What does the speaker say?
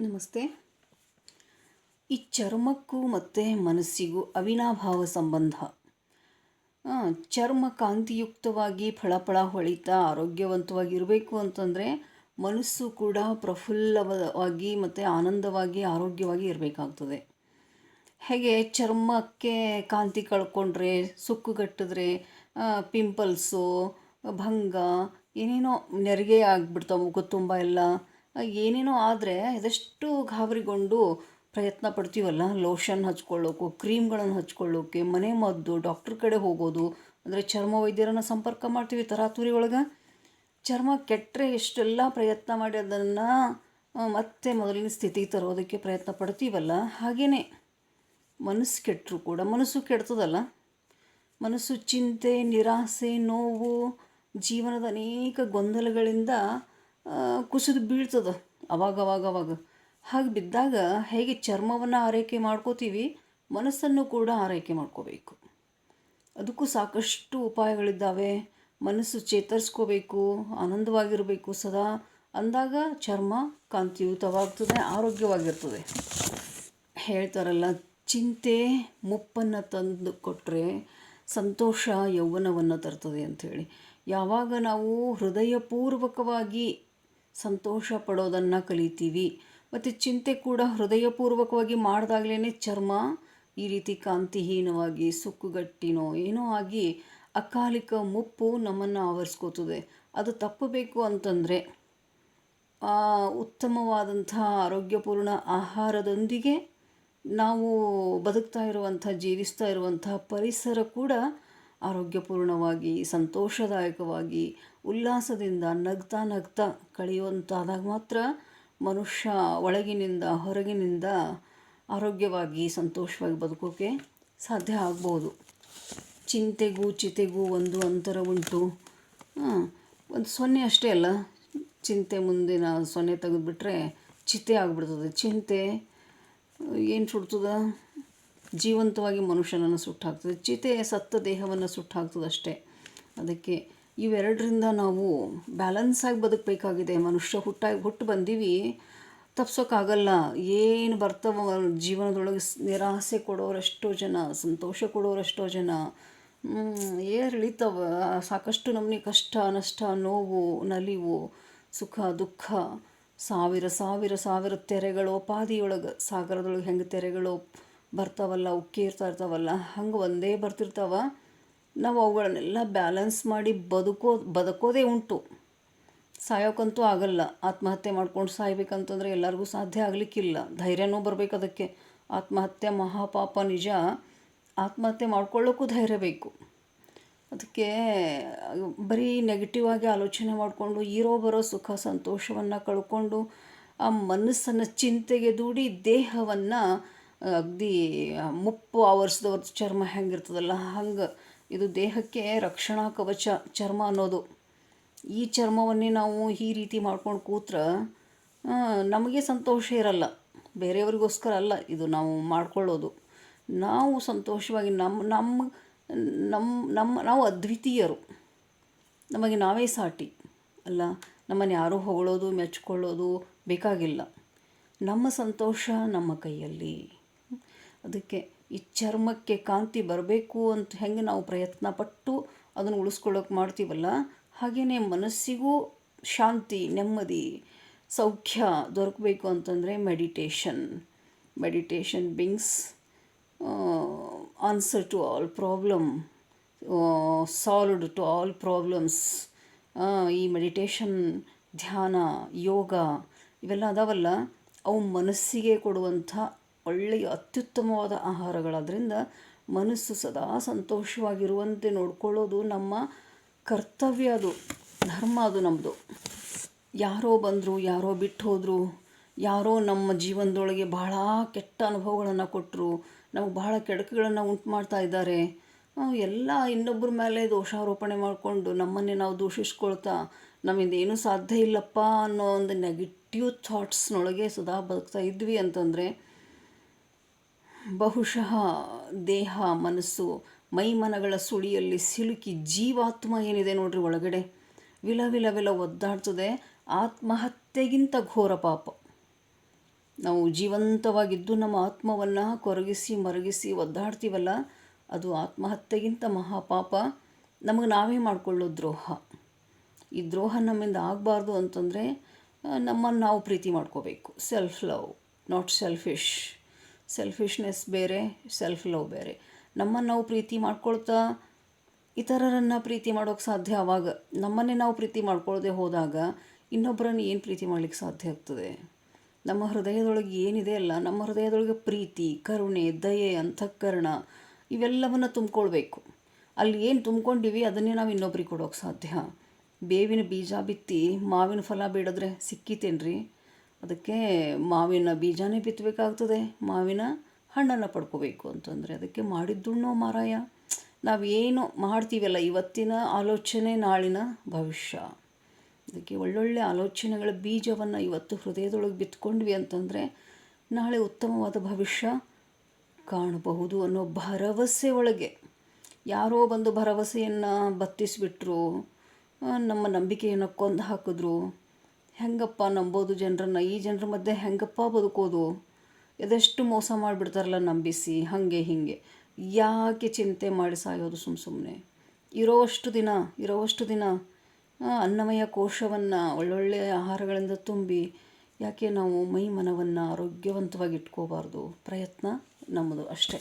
ನಮಸ್ತೆ. ಈ ಚರ್ಮಕ್ಕೂ ಮತ್ತು ಮನಸ್ಸಿಗೂ ಅವಿನಾಭಾವ ಸಂಬಂಧ. ಚರ್ಮ ಕಾಂತಿಯುಕ್ತವಾಗಿ ಫಳಫಳ ಹೊಳಿತಾ ಆರೋಗ್ಯವಂತವಾಗಿರಬೇಕು ಅಂತಂದರೆ ಮನಸ್ಸು ಕೂಡ ಪ್ರಫುಲ್ಲವಾಗಿ ಮತ್ತು ಆನಂದವಾಗಿ ಆರೋಗ್ಯವಾಗಿ ಇರಬೇಕಾಗ್ತದೆ. ಹೇಗೆ ಚರ್ಮಕ್ಕೆ ಕಾಂತಿ ಕಳ್ಕೊಂಡ್ರೆ ಸುಕ್ಕುಗಟ್ಟಿದ್ರೆ ಪಿಂಪಲ್ಸು ಭಂಗ, ಏನೇನೋ ನೆರಿಗೆ ಆಗಿಬಿಡ್ತಾವೆ ಮುಖದ ತುಂಬ ಎಲ್ಲ. ಏನೇನೋ ಆದರೆ ಇದೆಷ್ಟು ಗಾಬರಿಗೊಂಡು ಪ್ರಯತ್ನ ಪಡ್ತೀವಲ್ಲ? ಲೋಷನ್ ಹಚ್ಕೊಳ್ಳೋಕು ಕ್ರೀಮ್ಗಳನ್ನು ಹಚ್ಕೊಳ್ಳೋಕೆ, ಮನೆ ಮದ್ದು ಡಾಕ್ಟ್ರ್ ಕಡೆ ಹೋಗೋದು, ಅಂದರೆ ಚರ್ಮ ವೈದ್ಯರನ್ನು ಸಂಪರ್ಕ ಮಾಡ್ತೀವಿ ತರಾತುರಿ ಒಳಗೆ. ಚರ್ಮ ಕೆಟ್ಟರೆ ಎಷ್ಟೆಲ್ಲ ಪ್ರಯತ್ನ ಮಾಡಿ ಅದನ್ನು ಮತ್ತೆ ಮೊದಲಿನ ಸ್ಥಿತಿಗೆ ತರೋದಕ್ಕೆ ಪ್ರಯತ್ನ ಪಡ್ತೀವಲ್ಲ? ಹಾಗೆಯೇ ಮನಸ್ಸು ಕೆಟ್ಟರು ಕೂಡ, ಮನಸ್ಸು ಕೆಡ್ತದಲ್ಲ? ಮನಸ್ಸು ಚಿಂತೆ, ನಿರಾಸೆ, ನೋವು, ಜೀವನದ ಅನೇಕ ಗೊಂದಲಗಳಿಂದ ಕುಸಿದು ಬೀಳ್ತದೆ ಅವಾಗ ಅವಾಗ ಅವಾಗ. ಹಾಗೆ ಬಿದ್ದಾಗ ಹೇಗೆ ಚರ್ಮವನ್ನು ಆರೈಕೆ ಮಾಡ್ಕೋತೀವಿ, ಮನಸ್ಸನ್ನು ಕೂಡ ಆರೈಕೆ ಮಾಡ್ಕೋಬೇಕು. ಅದಕ್ಕೂ ಸಾಕಷ್ಟು ಉಪಾಯಗಳಿದ್ದಾವೆ. ಮನಸ್ಸು ಚೇತರಿಸ್ಕೋಬೇಕು, ಆನಂದವಾಗಿರಬೇಕು ಸದಾ. ಅಂದಾಗ ಚರ್ಮ ಕಾಂತಿಯುತವಾಗ್ತದೆ, ಆರೋಗ್ಯವಾಗಿರ್ತದೆ. ಹೇಳ್ತಾರಲ್ಲ, ಚಿಂತೆ ಮುಪ್ಪನ್ನು ತಂದು ಕೊಟ್ಟರೆ ಸಂತೋಷ ಯೌವನವನ್ನು ತರ್ತದೆ ಅಂಥೇಳಿ. ಯಾವಾಗ ನಾವು ಹೃದಯಪೂರ್ವಕವಾಗಿ ಸಂತೋಷ ಪಡೋದನ್ನು ಕಲಿತೀವಿ. ಮತ್ತು ಚಿಂತೆ ಕೂಡ ಹೃದಯಪೂರ್ವಕವಾಗಿ ಮಾಡಿದಾಗಲೇ ಚರ್ಮ ಈ ರೀತಿ ಕಾಂತಿಹೀನವಾಗಿ, ಸುಕ್ಕುಗಟ್ಟಿನೋ ಏನೋ ಆಗಿ ಅಕಾಲಿಕ ಮುಪ್ಪು ನಮ್ಮನ್ನು ಆವರಿಸ್ಕೋತದೆ. ಅದು ತಪ್ಪಬೇಕು ಅಂತಂದರೆ ಉತ್ತಮವಾದಂಥ ಆರೋಗ್ಯಪೂರ್ಣ ಆಹಾರದೊಂದಿಗೆ ನಾವು ಬದುಕ್ತಾ ಇರುವಂಥ, ಜೀವಿಸ್ತಾ ಇರುವಂಥ ಪರಿಸರ ಕೂಡ ಆರೋಗ್ಯಪೂರ್ಣವಾಗಿ, ಸಂತೋಷದಾಯಕವಾಗಿ, ಉಲ್ಲಾಸದಿಂದ ನಗ್ತಾ ನಗ್ತಾ ಕಳೆಯುವಂತಾದಾಗ ಮಾತ್ರ ಮನುಷ್ಯ ಒಳಗಿನಿಂದ, ಹೊರಗಿನಿಂದ ಆರೋಗ್ಯವಾಗಿ, ಸಂತೋಷವಾಗಿ ಬದುಕೋಕೆ ಸಾಧ್ಯ ಆಗ್ಬೋದು. ಚಿಂತೆಗೂ ಚಿತೆಗೂ ಒಂದು ಅಂತರ ಉಂಟು. ಒಂದು ಸೊನ್ನೆ ಅಷ್ಟೇ ಅಲ್ಲ. ಚಿಂತೆ ಮುಂದಿನ ಸೊನ್ನೆ ತೆಗೆದುಬಿಟ್ರೆ ಚಿತೆ ಆಗಿಬಿಡ್ತದೆ. ಚಿಂತೆ ಏನು ಸುಡ್ತದ? ಜೀವಂತವಾಗಿ ಮನುಷ್ಯನನ್ನು ಸುಟ್ಟಾಕ್ತದೆ ಚಿತೆ ಸತ್ತ ದೇಹವನ್ನು ಸುಟ್ಟಾಗ್ತದೆ ಅಷ್ಟೇ. ಅದಕ್ಕೆ ಇವೆರಡರಿಂದ ನಾವು ಬ್ಯಾಲೆನ್ಸ್ ಆಗಿ ಬದುಕಬೇಕಾಗಿದೆ. ಮನುಷ್ಯ ಹುಟ್ಟಾಗಿ ಹುಟ್ಟು ಬಂದೀವಿ ತಪ್ಸೋಕ್ಕಾಗಲ್ಲ ಏನು ಬರ್ತವ ಜೀವನದೊಳಗೆ ನಿರಾಸೆ ಕೊಡೋರೆಷ್ಟೋ ಜನ, ಸಂತೋಷ ಕೊಡೋರೆಷ್ಟೋ ಜನ ಏರಿಳಿತವ ಸಾಕಷ್ಟು ನಮನಿ ಕಷ್ಟ, ನಷ್ಟ, ನೋವು, ನಲಿವು, ಸುಖ, ದುಃಖ, ಸಾವಿರ ಸಾವಿರ ಸಾವಿರ ತೆರೆಗಳು, ಪಾದಿಯೊಳಗೆ, ಸಾಗರದೊಳಗೆ ಹೆಂಗೆ ತೆರೆಗಳು ಬರ್ತಾವಲ್ಲ, ಉಕ್ಕಿ ಇರ್ತಾ ಇರ್ತಾವಲ್ಲ, ಹಂಗೆ ಒಂದೇ ಬರ್ತಿರ್ತಾವ. ನಾವು ಅವುಗಳನ್ನೆಲ್ಲ ಬ್ಯಾಲೆನ್ಸ್ ಮಾಡಿ ಬದುಕೋ, ಬದುಕೋದೇ ಉಂಟು. ಸಾಯೋಕ್ಕಂತೂ ಆಗಲ್ಲ. ಆತ್ಮಹತ್ಯೆ ಮಾಡ್ಕೊಂಡು ಸಾಯ್ಬೇಕಂತಂದ್ರೆ ಎಲ್ಲರಿಗೂ ಸಾಧ್ಯ ಆಗಲಿಕ್ಕಿಲ್ಲ. ಧೈರ್ಯನೂ ಬರಬೇಕು ಅದಕ್ಕೆ. ಆತ್ಮಹತ್ಯೆ ಮಹಾಪಾಪ, ನಿಜ. ಆತ್ಮಹತ್ಯೆ ಮಾಡ್ಕೊಳ್ಳೋಕ್ಕೂ ಧೈರ್ಯ ಬೇಕು. ಅದಕ್ಕೆ ಬರೀ ನೆಗೆಟಿವ್ ಆಗಿ ಆಲೋಚನೆ ಮಾಡಿಕೊಂಡು, ಇರೋ ಬರೋ ಸುಖ, ಸಂತೋಷವನ್ನು ಕಳ್ಕೊಂಡು, ಆ ಮನಸ್ಸನ್ನು ಚಿಂತೆಗೆ ದೂಡಿ, ದೇಹವನ್ನು ಅಗದಿ ಮುಪ್ಪು ಆವರಿಸಿದವ್ರ ಚರ್ಮ ಹೆಂಗಿರ್ತದಲ್ಲ, ಹಂಗೆ ಇದು ದೇಹಕ್ಕೆ ರಕ್ಷಣಾ ಕವಚ ಚರ್ಮ ಅನ್ನೋದು. ಈ ಚರ್ಮವನ್ನೇ ನಾವು ಈ ರೀತಿ ಮಾಡ್ಕೊಂಡು ಕೂತ್ರೆ ನಮಗೆ ಸಂತೋಷ ಇರಲ್ಲ. ಬೇರೆಯವರಿಗೋಸ್ಕರ ಅಲ್ಲ ಇದು ನಾವು ಮಾಡ್ಕೊಳ್ಳೋದು. ನಾವು ಸಂತೋಷವಾಗಿ ನಮ್ಮ ನಮ್ಮ ನಮ್ಮ ನಮ್ಮ ನಾವು ಅದ್ವಿತೀಯರು. ನಮಗೆ ನಾವೇ ಸಾಟಿ, ಅಲ್ಲ? ನಮ್ಮನ್ನು ಯಾರೂ ಹೊಗಳೋದು, ಮೆಚ್ಕೊಳ್ಳೋದು ಬೇಕಾಗಿಲ್ಲ. ನಮ್ಮ ಸಂತೋಷ ನಮ್ಮ ಕೈಯಲ್ಲಿ. ಅದಕ್ಕೆ ಈ ಚರ್ಮಕ್ಕೆ ಕಾಂತಿ ಬರಬೇಕು ಅಂತ ಹೆಂಗೆ ನಾವು ಪ್ರಯತ್ನ ಪಟ್ಟು ಅದನ್ನು ಉಳಿಸ್ಕೊಳ್ಳೋಕೆ ಮಾಡ್ತೀವಲ್ಲ ಹಾಗೆಯೇ ಮನಸ್ಸಿಗೂ ಶಾಂತಿ, ನೆಮ್ಮದಿ, ಸೌಖ್ಯ ದೊರಕಬೇಕು ಅಂತಂದರೆ meditation meditation brings answer to all problem solved to all problems ಈ ಮೆಡಿಟೇಷನ್ ಧ್ಯಾನ, ಯೋಗ, ಇವೆಲ್ಲ ಅದಾವಲ್ಲ, ಅವು ಮನಸ್ಸಿಗೆ ಕೊಡುವಂಥ ಒಳ್ಳೆಯ ಅತ್ಯುತ್ತಮವಾದ ಆಹಾರಗಳಾದ್ರಿಂದ ಮನಸ್ಸು ಸದಾ ಸಂತೋಷವಾಗಿರುವಂತೆ ನೋಡ್ಕೊಳ್ಳೋದು ನಮ್ಮ ಕರ್ತವ್ಯ ಅದು, ಧರ್ಮ ಅದು ನಮ್ಮದು ಯಾರೋ ಬಂದರು, ಯಾರೋ ಬಿಟ್ಟು ಹೋದರು, ಯಾರೋ ನಮ್ಮ ಜೀವನದೊಳಗೆ ಬಹಳ ಕೆಟ್ಟ ಅನುಭವಗಳನ್ನು ಕೊಟ್ಟರು ನಮಗೆ ಬಹಳ ಕೆಡಕುಗಳನ್ನು ಉಂಟು ಮಾಡ್ತಾ ಇದ್ದಾರೆ. ಎಲ್ಲ ಇನ್ನೊಬ್ಬರ ಮೇಲೆ ದೋಷಾರೋಪಣೆ ಮಾಡಿಕೊಂಡು ನಮ್ಮನ್ನೇ ನಾವು ದೂಷಿಸ್ಕೊಳ್ತಾ ನಮ್ಮಿಂದ ಏನೂ ಸಾಧ್ಯ ಇಲ್ಲಪ್ಪ ಅನ್ನೋ ಒಂದು ನೆಗೆಟಿವ್ ಥಾಟ್ಸ್ನೊಳಗೆ ಸದಾ ಬದುಕ್ತಾ ಇದ್ವಿ ಅಂತಂದರೆ ಬಹುಶಃ ದೇಹ, ಮನಸ್ಸು, ಮೈಮನಗಳ ಸುಳಿಯಲ್ಲಿ ಸಿಲುಕಿ ಜೀವಾತ್ಮ ಏನಿದೆ ನೋಡ್ರಿ ಒಳಗಡೆ. ವಿಲ ವಿಲ ವಿಲ ಒದ್ದಾಡ್ತದೆ. ಆತ್ಮಹತ್ಯೆಗಿಂತ ಘೋರ ಪಾಪ. ನಾವು ಜೀವಂತವಾಗಿದ್ದು ನಮ್ಮ ಆತ್ಮವನ್ನು ಕೊರಗಿಸಿ, ಮರಗಿಸಿ, ಒದ್ದಾಡ್ತೀವಲ್ಲ, ಅದು ಆತ್ಮಹತ್ಯೆಗಿಂತ ಮಹಾಪಾಪ. ನಮಗೆ ನಾವೇ ಮಾಡಿಕೊಳ್ಳೋ ದ್ರೋಹ. ಈ ದ್ರೋಹ ನಮ್ಮಿಂದ ಆಗಬಾರ್ದು ಅಂತಂದರೆ ನಮ್ಮನ್ನು ನಾವು ಪ್ರೀತಿ ಮಾಡ್ಕೋಬೇಕು. Self love not selfish selfishness ಬೇರೆ ಸೆಲ್ಫ್ ಲವ್ ಬೇರೆ. ನಮ್ಮನ್ನು ನಾವು ಪ್ರೀತಿ ಮಾಡ್ಕೊಳ್ತಾ ಇತರರನ್ನು ಪ್ರೀತಿ ಮಾಡೋಕ್ಕೆ ಸಾಧ್ಯ ಆವಾಗ ನಮ್ಮನ್ನೇ ನಾವು ಪ್ರೀತಿ ಮಾಡ್ಕೊಳ್ಳದೆ ಹೋದಾಗ ಇನ್ನೊಬ್ಬರನ್ನು ಏನು ಪ್ರೀತಿ ಮಾಡ್ಲಿಕ್ಕೆ ಸಾಧ್ಯ ಆಗ್ತದೆ? ನಮ್ಮ ಹೃದಯದೊಳಗೆ ಏನಿದೆ ಅಲ್ಲ, ನಮ್ಮ ಹೃದಯದೊಳಗೆ ಪ್ರೀತಿ, ಕರುಣೆ, ದಯೆ, ಅಂತಃಕರಣ ಇವೆಲ್ಲವನ್ನು ತುಂಬಿಕೊಳ್ಬೇಕು. ಅಲ್ಲಿ ಏನು ತುಂಬ್ಕೊಂಡಿವಿ ಅದನ್ನೇ ನಾವು ಇನ್ನೊಬ್ರಿಗೆ ಕೊಡೋಕ್ಕೆ ಸಾಧ್ಯ. ಬೇವಿನ ಬೀಜ ಬಿತ್ತಿ ಮಾವಿನ ಫಲ ಬಿಡಿದ್ರೆ ಸಿಕ್ಕಿತೇನ್ರಿ? ಅದಕ್ಕೆ ಮಾವಿನ ಬೀಜನೇ ಬಿತ್ತಬೇಕಾಗ್ತದೆ ಮಾವಿನ ಹಣ್ಣನ್ನು ಪಡ್ಕೋಬೇಕು ಅಂತಂದರೆ ಅದಕ್ಕೆ ಮಾಡಿದ್ದುಣ್ಣೋ ಮಾರಾಯ. ನಾವೇನು ಮಾಡ್ತೀವಲ್ಲ, ಇವತ್ತಿನ ಆಲೋಚನೆ, ನಾಳಿನ ಭವಿಷ್ಯ. ಅದಕ್ಕೆ ಒಳ್ಳೊಳ್ಳೆ ಆಲೋಚನೆಗಳ ಬೀಜವನ್ನು ಇವತ್ತು ಹೃದಯದೊಳಗೆ ಬಿತ್ಕೊಂಡ್ವಿ ಅಂತಂದರೆ ನಾಳೆ ಉತ್ತಮವಾದ ಭವಿಷ್ಯ ಕಾಣಬಹುದು ಅನ್ನೋ ಭರವಸೆ ಒಳಗೆ. ಯಾರೋ ಬಂದು ಭರವಸೆಯನ್ನು ಬತ್ತಿಸಿಬಿಟ್ರು ನಮ್ಮ ನಂಬಿಕೆಯನ್ನು ಕೊಂದು ಹಾಕಿದ್ರು ಹೆಂಗಪ್ಪ ನಂಬೋದು ಜನರನ್ನ? ಈ ಜನರ ಮಧ್ಯೆ ಹೆಂಗಪ್ಪ ಬದುಕೋದು? ಎದೆಷ್ಟು ಮೋಸ ಮಾಡಿಬಿಡ್ತಾರಲ್ಲ ನಂಬಿಸಿ, ಹಾಗೆ ಹೀಗೆ. ಯಾಕೆ ಚಿಂತೆ ಮಾಡಿ ಸಾಯೋದು ಸುಮ್ಮ ಸುಮ್ಮನೆ ಇರೋವಷ್ಟು ದಿನ ಇರೋವಷ್ಟು ದಿನ ಅನ್ನಮಯ ಕೋಶವನ್ನು ಒಳ್ಳೊಳ್ಳೆಯ ಆಹಾರಗಳಿಂದ ತುಂಬಿ, ಯಾಕೆ ನಾವು ಮೈ ಮನವನ್ನು ಆರೋಗ್ಯವಂತವಾಗಿ ಇಟ್ಕೋಬಾರ್ದು? ಪ್ರಯತ್ನ ನಮ್ಮದು ಅಷ್ಟೇ.